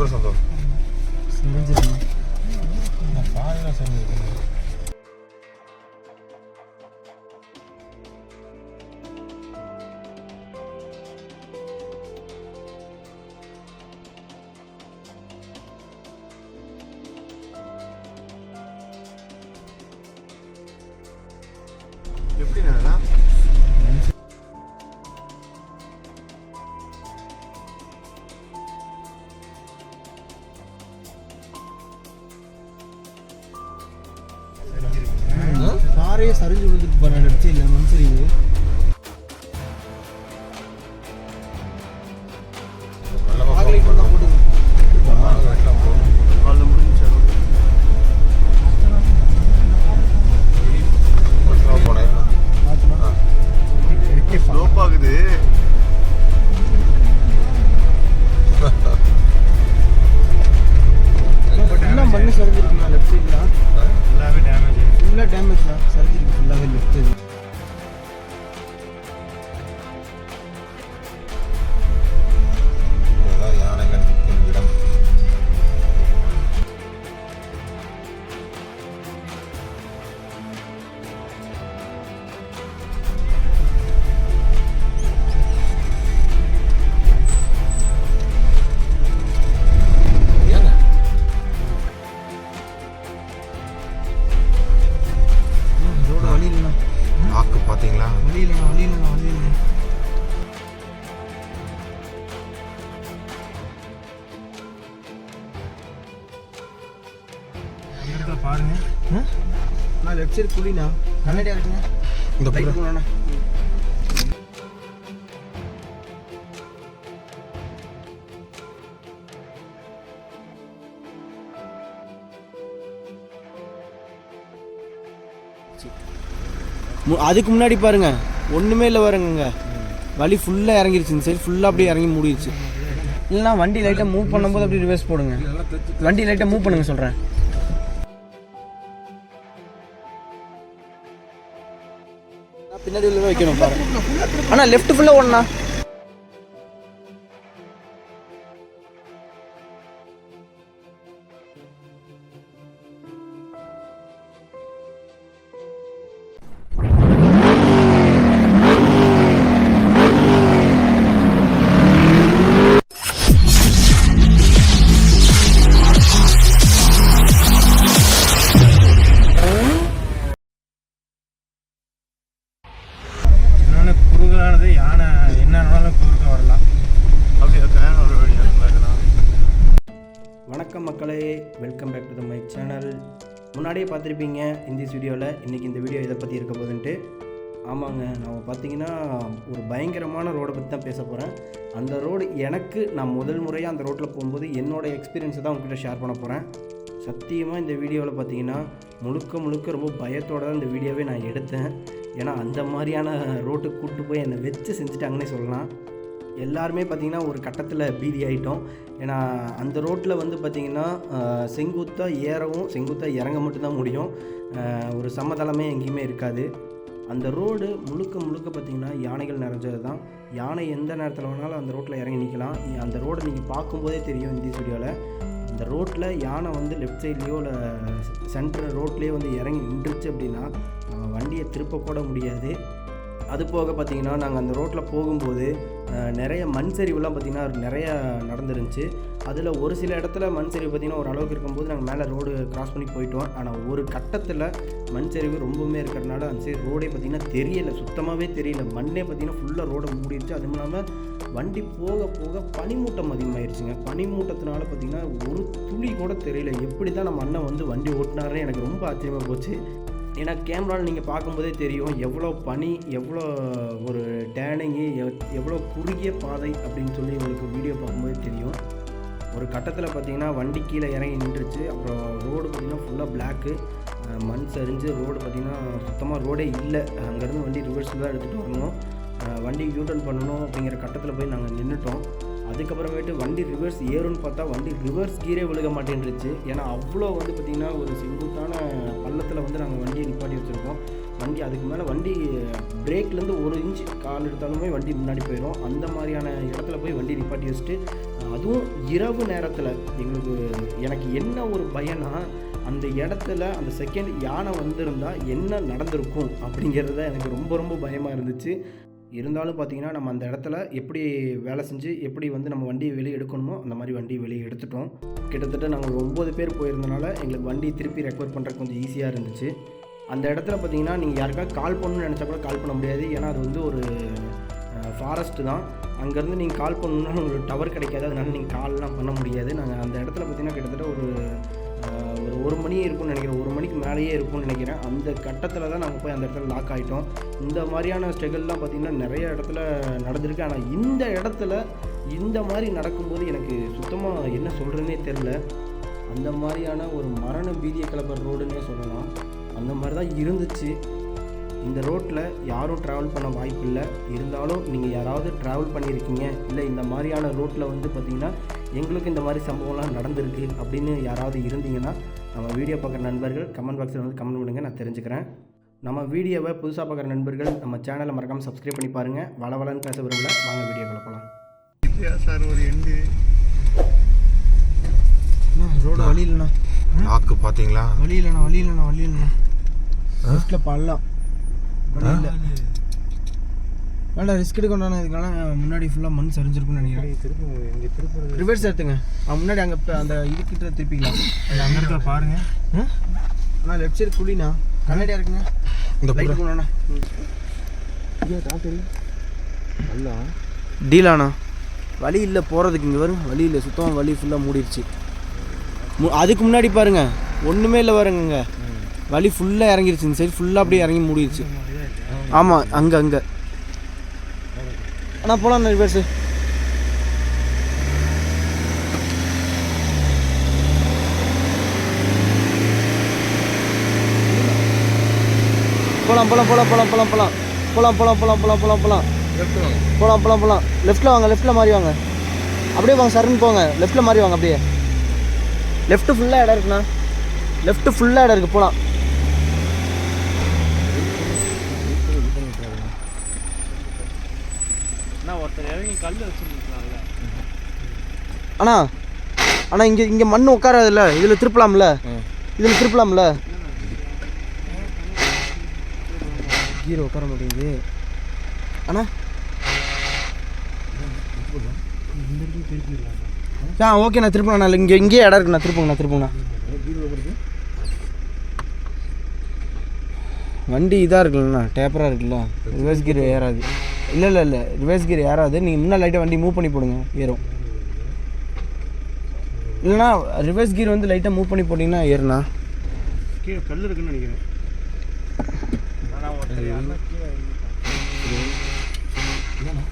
பேர் சந்தோஷம் காரே சரிஞ்சு விழுந்துட்டு போகிறேன் அடிச்சு இல்லை மண் வழி இல்லைண்ணா வாக்கு பார்த்தீங்களா? வழி இல்லைண்ணா வழி இல்லைண்ணா வழி பாருங்க. நான் லெஃப்ட் சைடு குழிண்ணா கண்ணாடி ஆகட்டுங்க இந்த லைட் போகணுண்ணா அதுக்கு முன்னாடி பாருங்க. ஒன்றுமே இல்லை பாருங்க வழி ஃபுல்லாக இறங்கிருச்சு. இந்த சைடு ஃபுல்லாக அப்படியே இறங்கி மூடிடுச்சு இல்லைனா வண்டி லைட்டாக மூவ் பண்ணும்போது அப்படியே ரிவர்ஸ் போடுங்க. வண்டி லைட்டாக மூவ் பண்ணுங்க சொல்கிறேன் பின்னாடி வைக்கணும் பாருங்க. அண்ணா லெஃப்ட் ஃபுல்லாக ஓடண்ணா. Welcome back to the my channel முன்னாடியே பார்த்துருப்பீங்க இந்த வீடியோவில் இன்றைக்கி இந்த வீடியோ இதை பற்றி இருக்க போகுதுன்ட்டு. ஆமாங்க நான் பார்த்தீங்கன்னா ஒரு பயங்கரமான ரோடை பற்றி தான் பேச போகிறேன் அந்த ரோடு எனக்கு நான் முதல் முறையாக அந்த ரோட்டில் போகும்போது என்னோடய எக்ஸ்பீரியன்ஸை தான் உங்ககிட்ட ஷேர் பண்ண போகிறேன் சத்தியமாக இந்த வீடியோவில் பார்த்தீங்கன்னா முழுக்க முழுக்க ரொம்ப பயத்தோடு தான் இந்த வீடியோவே நான் எடுத்தேன். ஏன்னா அந்த மாதிரியான ரோட்டுக்கு கூப்பிட்டு போய் என்னை வச்சு செஞ்சுட்டாங்கன்னே சொல்லலாம். எல்லாருமே பார்த்திங்கன்னா ஒரு கட்டத்தில் பீதி ஆகிட்டோம் ஏன்னா அந்த ரோட்டில் வந்து பார்த்திங்கன்னா செங்குத்தாக ஏறவும் செங்குத்தாக இறங்க மட்டும்தான் முடியும். ஒரு சமதளமே எங்கேயுமே இருக்காது. அந்த ரோடு முழுக்க முழுக்க பார்த்திங்கன்னா யானைகள் நிறைஞ்சது தான் யானை எந்த நேரத்தில் வேணாலும் அந்த ரோட்டில் இறங்கி நிற்கலாம் அந்த ரோடை நீங்கள் பார்க்கும்போதே தெரியும் இந்த வீடியோவில் அந்த ரோட்டில் யானை வந்து லெஃப்ட் சைட்லேயோ இல்லை சென்டர் ரோட்லேயோ வந்து இறங்கி நின்றுச்சு அப்படின்னா நம்ம வண்டியை திருப்ப கூட முடியாது. அது போக பார்த்தீங்கன்னா நாங்கள் அந்த ரோட்டில் போகும்போது நிறைய மண் சரிவுலாம் பார்த்திங்கன்னா நிறைய நடந்துருந்துச்சு. அதில் ஒரு சில இடத்துல மண் சரிவு பார்த்திங்கன்னா ஒரு அளவுக்கு இருக்கும்போது நாங்கள் மேலே ரோடு கிராஸ் பண்ணி போயிட்டோம். ஆனால் ஒரு கட்டத்தில் மண் சரிவு ரொம்பவுமே இருக்கிறனால அந்த சைடு ரோடே பார்த்திங்கன்னா தெரியல. சுத்தமாகவே தெரியல. மண்ணே பார்த்திங்கன்னா ஃபுல்லாக ரோடை மூடிடுச்சு. அதுவும் இல்லாமல் வண்டி போக போக பனிமூட்டம் அதிகமாகிடுச்சுங்க பனிமூட்டத்தினால பார்த்திங்கன்னா ஒரு துளி கூட தெரியல. எப்படி தான் நம்ம அண்ணன் வந்து வண்டி ஓட்டினாருன்னு எனக்கு ரொம்ப ஆச்சரியமாக போச்சு. ஏன்னா கேமராவில் நீங்கள் பார்க்கும்போதே தெரியும் எவ்வளோ பனி எவ்வளோ ஒரு டேனிங்கு எவ்வளோ குறுகிய பாதை அப்படின்னு சொல்லி உங்களுக்கு வீடியோ பார்க்கும்போது தெரியும். ஒரு கட்டத்தில் பார்த்தீங்கன்னா வண்டி கீழே இறங்கி நின்றுச்சு. அப்புறம் ரோடு பார்த்திங்கன்னா ஃபுல்லாக பிளாக்கு மண் சரிஞ்சு ரோடு பார்த்திங்கன்னா சுத்தமாக ரோடே இல்லை. அங்கேருந்து வண்டி ரிவர்ஸில் தான் எடுத்துகிட்டு வரணும். வண்டி யூட்டர்ன் பண்ணணும் அப்படிங்கிற கட்டத்தில் போய் நாங்கள் நின்றுட்டோம் அதுக்கப்புறமேட்டு வண்டி ரிவர்ஸ் ஏறும்னு பார்த்தா வண்டி ரிவர்ஸ் கீரே விழுக மாட்டேன்ருச்சு ஏன்னா அவ்வளோ வந்து பார்த்திங்கன்னா ஒரு செங்குத்தான பள்ளத்தில் வந்து நாங்கள் வண்டியை நிப்பாட்டி வச்சுருக்கோம். வண்டி அதுக்கு மேலே வண்டி பிரேக்லேருந்து ஒரு இன்ச் கால் எடுத்தாலுமே வண்டி முன்னாடி போயிடும் அந்த மாதிரியான இடத்துல போய் வண்டி நிப்பாட்டி வச்சுட்டு அதுவும் இரவு நேரத்தில் எங்களுக்கு எனக்கு என்ன ஒரு பயனா அந்த இடத்துல அந்த செகண்ட் யானை வந்திருந்தால் என்ன நடந்திருக்கும் அப்படிங்கிறத எனக்கு ரொம்ப ரொம்ப பயமாக இருந்துச்சு. இருந்தாலும் பார்த்தீங்கன்னா நம்ம அந்த இடத்துல எப்படி வேலை செஞ்சு எப்படி வந்து நம்ம வண்டியை வெளியே எடுக்கணுமோ அந்த மாதிரி வண்டியை வெளியே எடுத்துட்டோம். கிட்டத்தட்ட நாங்கள் ஒம்பது பேர் போயிருந்தனால எங்களுக்கு வண்டி திருப்பி ரெக்கவர் பண்ணுறதுக்கு கொஞ்சம் ஈஸியாக இருந்துச்சு. அந்த இடத்துல பார்த்தீங்கன்னா நீங்கள் யாருக்காவது கால் பண்ணணும்னு நினச்சா கூட கால் பண்ண முடியாது. ஏன்னா அது வந்து ஒரு ஃபாரஸ்ட்டு தான். அங்கேருந்து நீங்கள் கால் பண்ணணும்னா உங்களுக்கு டவர் கிடைக்காது. அதனால நீங்கள் கால்லாம் பண்ண முடியாது. நாங்கள் அந்த இடத்துல பார்த்தீங்கன்னா கிட்டத்தட்ட ஒரு ஒரு மணியே மணி இருக்கும்னு நினைக்கிறேன். ஒரு மணிக்கு மேலேயே இருக்கும்னு நினைக்கிறேன். அந்த கட்டத்தில் தான் நாங்கள் போய் அந்த இடத்துல லாக் ஆகிட்டோம் இந்த மாதிரியான ஸ்ட்ரகிள்லாம் பார்த்திங்கன்னா நிறைய இடத்துல நடந்திருக்கு. ஆனால் இந்த இடத்துல இந்த மாதிரி நடக்கும்போது எனக்கு சுத்தமாக என்ன சொல்கிறேன்னே தெரில அந்த மாதிரியான ஒரு மரண பீதியை கிளப்புற ரோடுன்னே சொல்லலாம். அந்த மாதிரி தான் இருந்துச்சு. இந்த ரோட்டில் யாரும் ட்ராவல் பண்ண வாய்ப்பு இல்லை. இருந்தாலும் நீங்கள் யாராவது ட்ராவல் பண்ணியிருக்கீங்க. இல்லை இந்த மாதிரியான ரோட்டில் வந்து பார்த்திங்கன்னா எங்களுக்கு இந்த மாதிரி சம்பவம்லாம் நடந்திருக்கு அப்படின்னு யாராவது இருந்தீங்கன்னா நம்ம வீடியோ பார்க்குற நண்பர்கள் கமெண்ட் பாக்ஸில் வந்து கமெண்ட் பண்ணுங்கள் நான் தெரிஞ்சுக்கிறேன். நம்ம வீடியோவை புதுசாக பார்க்குற நண்பர்கள் நம்ம சேனலை மறக்காமல் சப்ஸ்கிரைப் பண்ணி பாருங்கள் வளவலன்னு பேச விரும்பல வாங்க வீடியோக்குள்ள போகலாம் இதுயா சார் ஒரு எண்டு ரோடு வழி இல்லைண்ணா. வாக்கு பார்த்தீங்களா? வழி இல்லைண்ணா வழி இல்லைண்ணா வழி இல்லைண்ணா. பள்ளம் வழி இல்லை. வேண்டாம் ரிஸ்க் எடுக்கணும் இதுக்கான முன்னாடி ஃபுல்லாக மண் சரிஞ்சிருக்கும்னு நினைக்கிறேன். திருப்பி ரிவர்ஸ் எடுத்துங்க. ஆ, முன்னாடி அங்கே அந்த இதுக்கிட்ட திருப்பிக்கலாம். அந்த இடத்துல பாருங்க. அண்ணா லெஃப்ட் சைடு குழிண்ணா. கண்ணாடியாக இருக்குங்க இந்த லைட் போகணுண்ணா நல்லா. டீலாண்ணா வழி இல்லை போகிறதுக்கு இங்கே வரும் வழி இல்லை. சுத்தமாக வழி ஃபுல்லாக மூடிடுச்சு மு- அதுக்கு முன்னாடி பாருங்க. ஒன்றுமே இல்லை பாருங்க வழி ஃபுல்லாக இறங்கிருச்சு. இந்த சைடு ஃபுல்லாக அப்படியே இறங்கி மூடிடுச்சு ஆமாம் அங்கே அங்கே. அண்ணா போகலாம் ரிவர்ஸு போகலாம் போகலாம் போகலாம் போகலாம் போகலாம் போகலாம் போகலாம் போகலாம் போகலாம் போகலாம் போகலாம் போகலாம் போகலாம் போகலாம் லெஃப்ட்டில் வாங்க லெஃப்ட்டில் மாறி வாங்க. அப்படியே வாங்க சருன்னு போங்க. லெஃப்ட்டில் மாறி வாங்க அப்படியே. லெஃப்ட்டு ஃபுல்லாக இடம் இருக்குண்ணா. லெஃப்ட்டு ஃபுல்லாக இடம் இருக்குது போகலாம் அண்ணா அண்ணா இங்கே இங்கே மண் உட்காராதுல்ல? இதில் திருப்பலாம்ல? இதில் திருப்பலாம்ல? கீரை உட்கார மாட்டேங்குது. அண்ணா. ஆ ஓகே நான் திருப்பண்ணா இங்கே இங்கேயே இடம் இருக்குண்ணா திருப்புங்கண்ணா திருப்புங்கண்ணா. வண்டி இதாக இருக்குல்லண்ணா டேப்பராக இருக்குல்ல. ரிவர்ஸ் கீர் ஏறாது. இல்லை இல்லை இல்லை. ரிவர்ஸ் கீர் ஏறாது. நீங்கள் முன்னாடி லைட்டாக வண்டி மூவ் பண்ணி போடுங்க. ஏறும். இல்லைண்ணா ரிவர்ஸ் கீர் வந்து லைட்டாக மூவ் பண்ணி போட்டிங்கன்னா ஏறுண்ணா. கீழே கல் இருக்குன்னு நினைக்கிறேன்.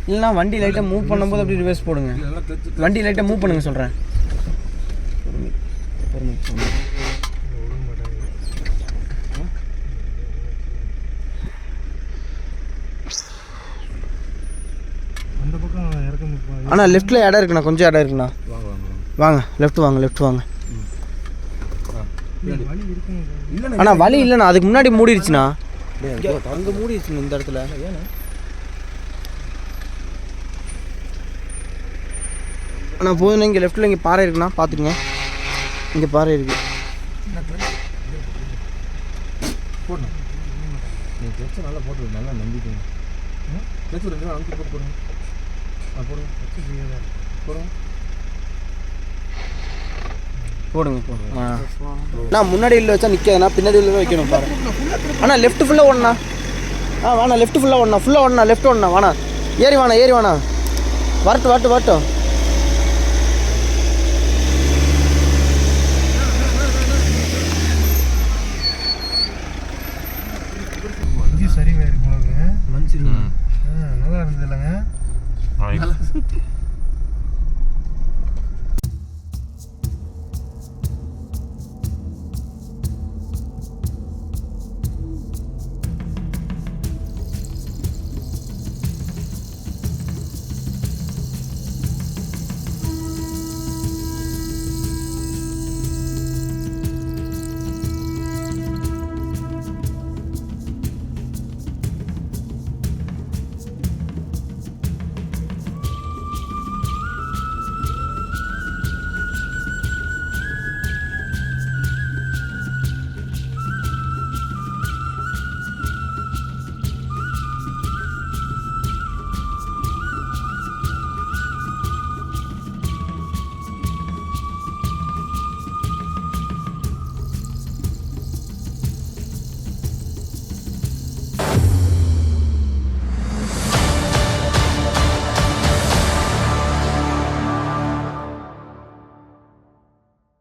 இல்லைண்ணா வண்டி லைட்டாக மூவ் பண்ணும்போது அப்படியே ரிவர்ஸ் போடுங்க. வண்டி லைட்டாக மூவ் பண்ணுங்க சொல்கிறேன் அந்த அண்ணா லெஃப்ட்டில் இடம் இருக்குண்ணா கொஞ்சம் இடம் இருக்குண்ணா. வாங்க லெஃப்ட் வாங்க லெஃப்ட் வாங்க. அண்ணா வழி இல்லைண்ணா அதுக்கு முன்னாடி மூடிடுச்சுண்ணா அங்கே மூடிடுச்சுண்ணா இந்த இடத்துல. அண்ணா போதுண்ணா இங்கே லெஃப்ட்டில் இங்கே பாறை இருக்குண்ணா பார்த்துக்குங்க இங்கே பாறை இருக்கு. போடணும். நீங்கள் நல்லா போட்டு நல்லா அமுக்கி போட்டு போடுங்க. போடுங்க போடுங்க போடுங்க. போடுங்க அண்ணா முன்னாடி இல்லை வச்சா நிற்காதுண்ணா பின்னாடி உள்ள வைக்கணும் பாரு. அண்ணா லெஃப்ட் ஃபுல்லாக ஓடண்ணா. ஆ வேணா லெஃப்ட் ஃபுல்லாக ஓடண்ணா. ஃபுல்லாக ஓடண்ணா லெஃப்ட் ஓடண்ணா. வேணா ஏறி வேணா ஏறி வேணா வரட்டும் வரட்டும் வரட்டும்.